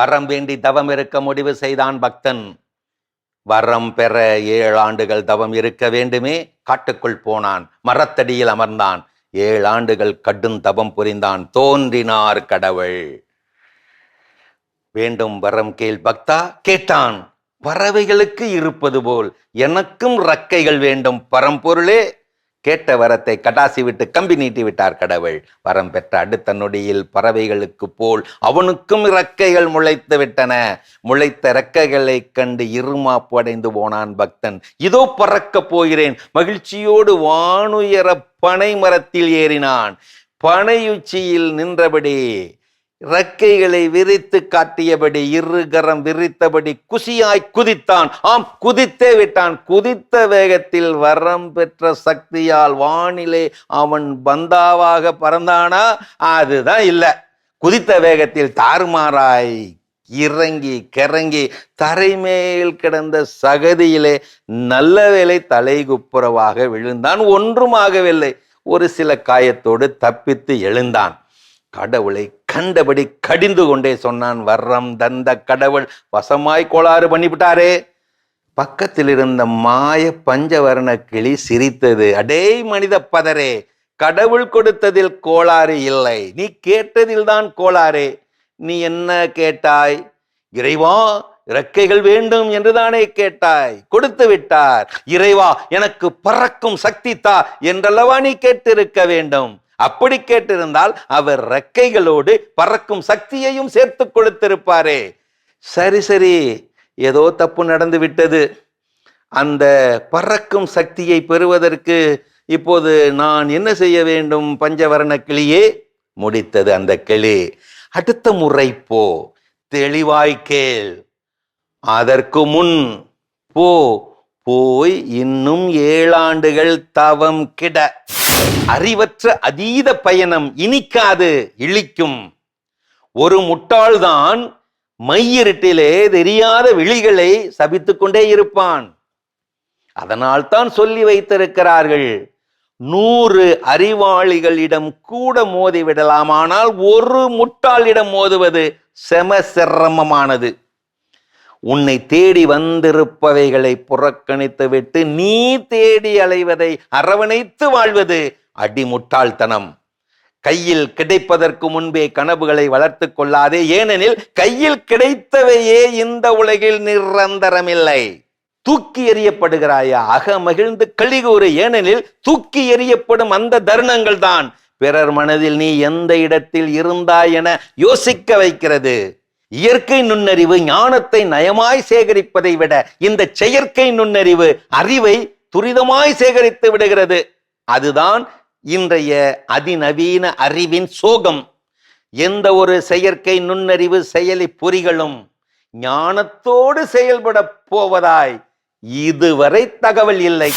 வரம் வேண்டி தவம் இருக்க முடிவு செய்தான் பக்தன். வரம் பெற ஏழு ஆண்டுகள் தவம் இருக்க வேண்டுமே காட்டுக்குள் போனான் மரத்தடியில் அமர்ந்தான். ஏழு ஆண்டுகள் கடும் தவம் புரிந்தான் தோன்றினார் கடவுள். வேண்டும் வரம் கேள் பக்தா கேட்டான். பறவைகளுக்கு இருப்பது போல் எனக்கும் ரக்கைகள் வேண்டும் பரம்பொருளே கேட்ட வரத்தை கடாசி விட்டு கம்பி நீட்டி விட்டார் கடவுள். வரம் பெற்ற அடுத்த நொடியில் பறவைகளுக்கு போல் அவனுக்கும் இறக்கைகள் முளைத்து விட்டன. முளைத்த இறக்கைகளைக் கண்டு இருமாப்பு அடைந்து போனான் பக்தன். இதோ பறக்கப் போகிறேன். மகிழ்ச்சியோடு வானுயர பனை மரத்தில் ஏறினான். பனையுச்சியில் நின்றபடி இறக்கைகளை விரித்து காட்டியபடி இருகரம் விரித்தபடி குசியாய் குதித்தான். ஆம் குதித்தே விட்டான். குதித்த வேகத்தில் வரம் பெற்ற சக்தியால் வானிலே அவன் பந்தாவாக பறந்தானா? அதுதான் இல்லை. குதித்த வேகத்தில் தாறுமாறாய் இறங்கி கிறங்கி தரைமேல் கிடந்த சகதியிலே நல்ல வேளை தலைகுப்புறவாக விழுந்தான். ஒன்றும் ஆகவில்லை. ஒரு சில காயத்தோடு தப்பித்து எழுந்தான். கடவுளை கண்டபடி கடிந்து கொண்டே சொன்னான் வர்றம் தந்த கடவுள். வசமாய் கோளாறு பண்ணிவிட்டாரே. பக்கத்தில் இருந்த மாய பஞ்சவர்ண கிளி சிரித்தது. அடே மனித பதரே கடவுள் கொடுத்ததில் கோளாறு இல்லை. நீ கேட்டதில் தான் கோளாறு. நீ என்ன கேட்டாய்? இறைவா இறக்கைகள் வேண்டும் என்றுதானே கேட்டாய். கொடுத்து விட்டார். இறைவா எனக்கு பறக்கும் சக்தி தா என்றல்லவா நீ கேட்டிருக்க வேண்டும்? அப்படி கேட்டிருந்தால் அவர் ரெக்கைகளோடு பறக்கும் சக்தியையும் சேர்த்து கொடுத்திருப்பாரே. சரி சரி. ஏதோ தப்பு நடந்து விட்டது. அந்த பறக்கும் சக்தியை பெறுவதற்கு இப்போது நான் என்ன செய்ய வேண்டும்? பஞ்சவரண கிளியே முடித்தது அந்த கிளி. அடுத்த முறை போ. தெளிவாய் கேள். அதற்கு முன் போ. போய் இன்னும் ஏழாண்டுகள் தவம் கிட. அறிவற்ற அதீத பயணம் இனிக்காது இழிக்கும். ஒரு முட்டாள்தான் மையிருட்டிலே தெரியாத விழிகளை சபித்துக் கொண்டே இருப்பான். அதனால் தான் சொல்லி வைத்திருக்கிறார்கள் நூறு அறிவாளிகளிடம் கூட மோதி விடலாமானால் ஒரு முட்டாளிடம் மோதுவது செம சிரமமானது. உன்னை தேடி வந்திருப்பவைகளை புறக்கணித்து விட்டு நீ தேடி அலைவதை அரவணைத்து வாழ்வது அடிமுட்டாள்தனம். கையில் கிடைப்பதற்கு முன்பே கனவுகளை வளர்த்து கொள்ளாதே ஏனெனில் கையில் கிடைத்தவையே இந்த உலகில் நிரந்தரமில்லை. தூக்கி எறியப்படுகிறாயா? அக மகிழ்ந்து கழிகூறு ஏனெனில் தூக்கி எறியப்படும் அந்த தருணங்கள் தான் பிறர் மனதில் நீ எந்த இடத்தில் இருந்தாய் என யோசிக்க வைக்கிறது. இயற்கை நுண்ணறிவு ஞானத்தை நயமாய் சேகரிப்பதை விட இந்த செயற்கை நுண்ணறிவு அறிவை துரிதமாய் சேகரித்து விடுகிறது. அதுதான் இன்றைய அதிநவீன அறிவின் சோகம். எந்த ஒரு செயற்கை நுண்ணறிவு செயலி பொறிகளும் ஞானத்தோடு செயல்பட போவதாய் இதுவரை தகவல் இல்லை.